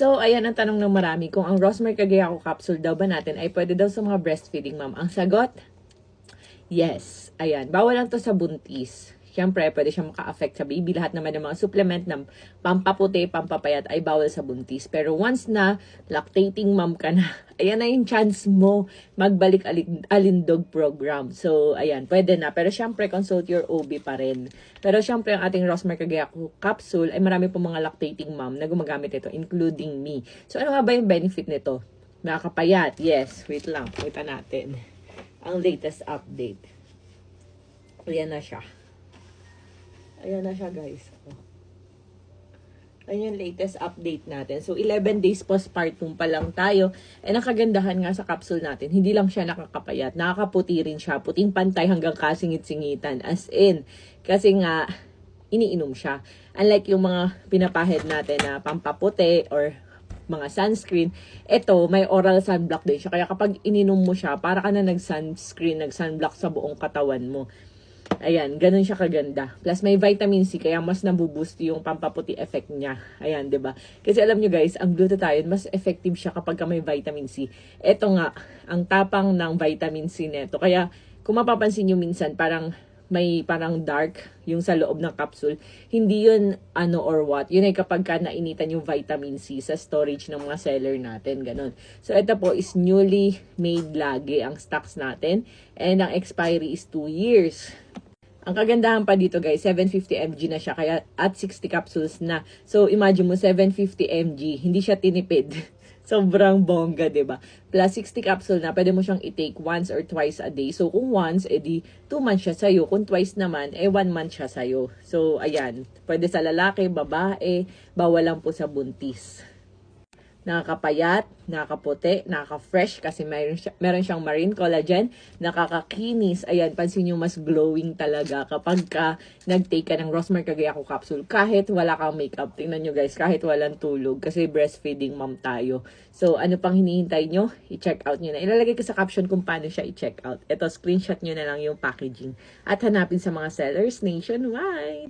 So, ayan ang tanong ng marami. Kung ang Rosmer Kagayako capsule daw ba natin ay pwede daw sa mga breastfeeding mom? Ang sagot, yes. Ayan, bawal lang to sa buntis. Siyempre, pwede siya maka-affect sa baby. Lahat naman ng mga supplement ng pampaputi, pampapayat ay bawal sa buntis. Pero once na lactating mom ka na, ayan na yung chance mo magbalik alin- alindog program. So, ayan, pwede na. Pero siyempre, consult your OB pa rin. Pero siyempre, ang ating Rosmer Kagayako capsule ay marami po mga lactating mom na gumagamit ito, including me. So, ano nga ba yung benefit nito? Nakakapayat. Yes. Wait lang. Kita natin. Ang latest update. Ayan na siya. Ayan na siya, guys. Ayan yung latest update natin. So, 11 days postpartum pa lang tayo. And ang kagandahan nga sa capsule natin, hindi lang siya nakakapayat. Nakakaputi rin siya. Puting pantay hanggang kasingit-singitan. As in, kasi nga, iniinom siya. Unlike yung mga pinapahid natin na pampaputi or mga sunscreen, ito, may oral sunblock din siya. Kaya kapag ininom mo siya, para ka na nag-sunscreen, nag-sunblock sa buong katawan mo. Ayan, ganun siya kaganda. Plus may vitamin C kaya mas nabuboost yung pampaputi effect niya. Ayan, 'di ba? Kasi alam nyo guys, ang glutathione mas effective siya kapag ka may vitamin C. Ito nga, ang tapang ng vitamin C neto. Kaya kung mapapansin nyo minsan, parang may parang dark yung sa loob ng capsule. Hindi yun ano or what. Yun ay kapag ka nainitan yung vitamin C sa storage ng mga seller natin. Ganun. So, ito po is newly made lagi ang stocks natin. And ang expiry is 2 years. Ang kagandahan pa dito guys, 750 mg na siya kaya at 60 capsules na. So imagine mo 750 mg, hindi siya tinipid. Sobrang bongga, ba? Plus 60 capsule na, pwede mo siyang i-take once or twice a day. So kung once, edi 2 months siya sa'yo. Kung twice naman, eh 1 month siya sa'yo. So ayan, pwede sa lalaki, babae, bawal lang po sa buntis nakakapayat, nakakaputi, nakaka-fresh kasi meron, siya, meron siyang marine collagen, nakakakinis. Ayan, pansin nyo mas glowing talaga kapag ka nag-take ka ng Rosmer Kagayako capsule. Kahit wala kang makeup, tingnan nyo guys, kahit walang tulog kasi breastfeeding mom tayo. So, ano pang hinihintay nyo? I-check out nyo na. Ilalagay ko sa caption kung paano siya i-check out. Ito, screenshot nyo na lang yung packaging. At hanapin sa mga sellers nationwide.